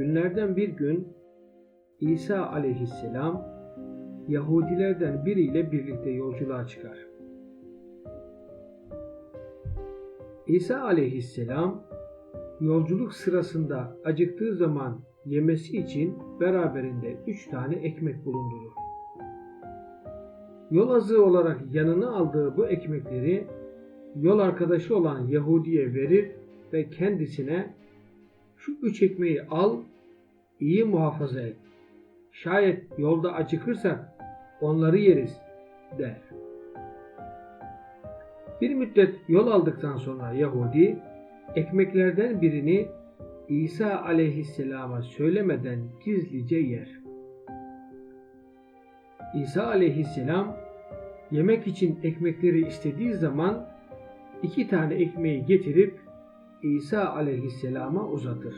Günlerden bir gün İsa aleyhisselam Yahudilerden biriyle birlikte yolculuğa çıkar. İsa aleyhisselam yolculuk sırasında acıktığı zaman yemesi için beraberinde üç tane ekmek bulundurur. Yol azığı olarak yanına aldığı bu ekmekleri yol arkadaşı olan Yahudi'ye verir ve kendisine şu üç ekmeği al, iyi muhafaza et. Şayet yolda acıkırsak onları yeriz der. Bir müddet yol aldıktan sonra Yahudi ekmeklerden birini İsa aleyhisselama söylemeden gizlice yer. İsa aleyhisselam yemek için ekmekleri istediği zaman iki tane ekmeği getirip İsa aleyhisselama uzatır.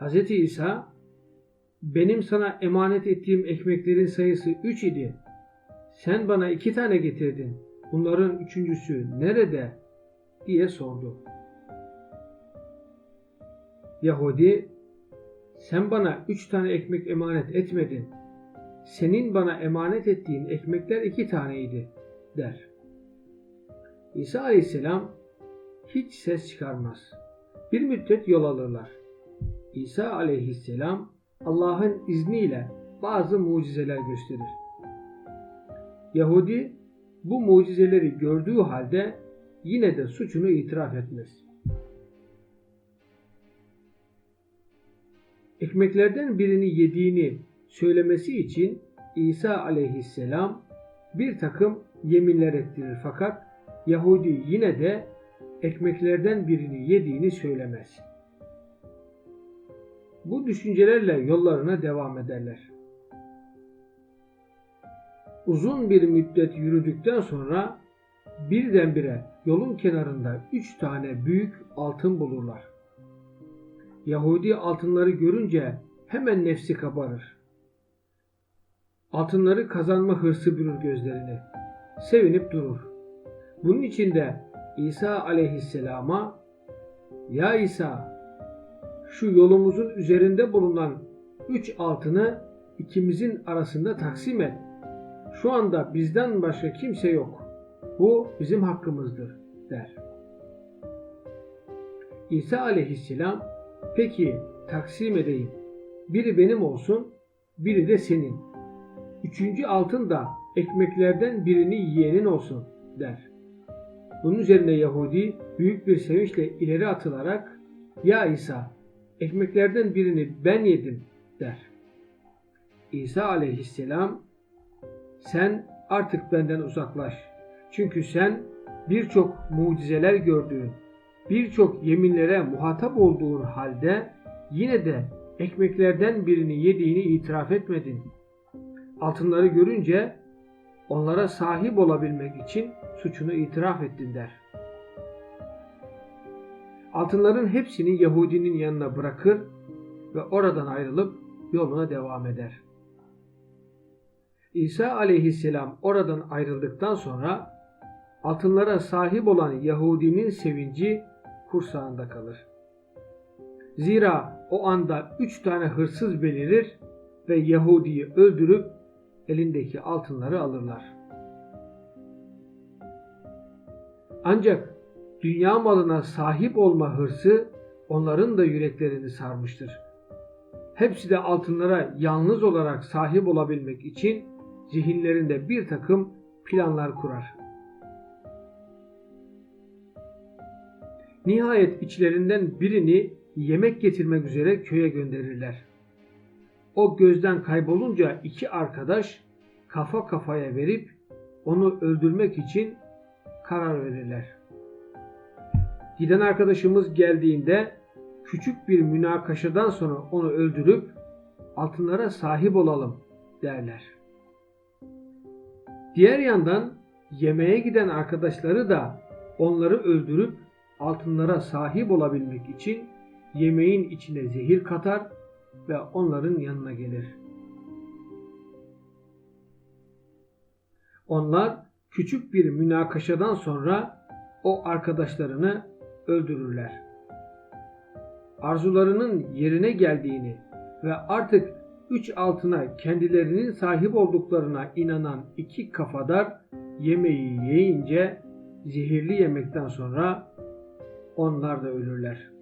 Hz. İsa benim sana emanet ettiğim ekmeklerin sayısı üç idi. Sen bana iki tane getirdin. Bunların üçüncüsü nerede? diye sordu. Yahudi, sen bana üç tane ekmek emanet etmedin. Senin bana emanet ettiğin ekmekler iki taneydi, der. İsa aleyhisselam hiç ses çıkarmaz. Bir müddet yol alırlar. İsa aleyhisselam Allah'ın izniyle bazı mucizeler gösterir. Yahudi bu mucizeleri gördüğü halde yine de suçunu itiraf etmez. Ekmeklerden birini yediğini söylemesi için İsa aleyhisselam bir takım yeminler ettirir fakat Yahudi yine de ekmeklerden birini yediğini söylemez. Bu düşüncelerle yollarına devam ederler. Uzun bir müddet yürüdükten sonra birdenbire yolun kenarında üç tane büyük altın bulurlar. Yahudi altınları görünce hemen nefsi kabarır. Altınları kazanma hırsı bürür gözlerini. Sevinip durur. Bunun için de İsa aleyhisselama Ya İsa şu yolumuzun üzerinde bulunan üç altını ikimizin arasında taksim et. Şu anda bizden başka kimse yok. Bu bizim hakkımızdır der. İsa aleyhisselam peki taksim edeyim. Biri benim olsun, biri de senin. Üçüncü altın da ekmeklerden birini yiyenin olsun der. Bunun üzerine Yahudi büyük bir sevinçle ileri atılarak Ya İsa ekmeklerden birini ben yedim der. İsa aleyhisselam sen artık benden uzaklaş. Çünkü sen birçok mucizeler gördüğün, birçok yeminlere muhatap olduğun halde yine de ekmeklerden birini yediğini itiraf etmedin. Altınları görünce onlara sahip olabilmek için suçunu itiraf ettin der. Altınların hepsini Yahudinin yanına bırakır ve oradan ayrılıp yoluna devam eder. İsa aleyhisselam oradan ayrıldıktan sonra altınlara sahip olan Yahudinin sevinci kursağında kalır. Zira o anda üç tane hırsız belirir ve Yahudi'yi öldürüp elindeki altınları alırlar. Ancak dünya malına sahip olma hırsı onların da yüreklerini sarmıştır. Hepsi de altınlara yalnız olarak sahip olabilmek için zihinlerinde bir takım planlar kurar. Nihayet içlerinden birini yemek getirmek üzere köye gönderirler. O gözden kaybolunca iki arkadaş kafa kafaya verip onu öldürmek için karar verirler. Giden arkadaşımız geldiğinde küçük bir münakaşadan sonra onu öldürüp altınlara sahip olalım derler. Diğer yandan yemeğe giden arkadaşları da onları öldürüp altınlara sahip olabilmek için yemeğin içine zehir katar ve onların yanına gelir. Onlar küçük bir münakaşadan sonra o arkadaşlarını öldürürler. arzularının yerine geldiğini ve artık üç altına kendilerinin sahip olduklarına inanan iki kafadar yemeği yiyince zehirli yemekten sonra onlar da ölürler.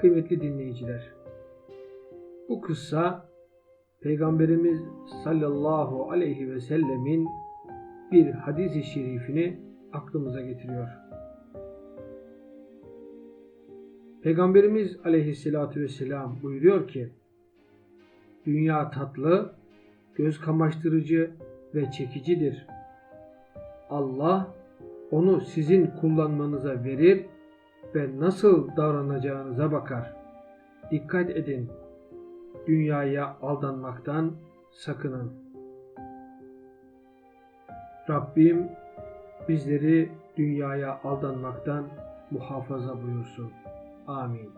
Kıymetli dinleyiciler, bu kıssa Peygamberimiz sallallahu aleyhi ve sellemin bir hadis-i şerifini aklımıza getiriyor. Peygamberimiz aleyhissalatü vesselam buyuruyor ki, Dünya tatlı, göz kamaştırıcı ve çekicidir. Allah onu sizin kullanmanıza verir ve nasıl davranacağınıza bakar. Dikkat edin, dünyaya aldanmaktan sakının. Rabbim bizleri dünyaya aldanmaktan muhafaza buyursun. Amin.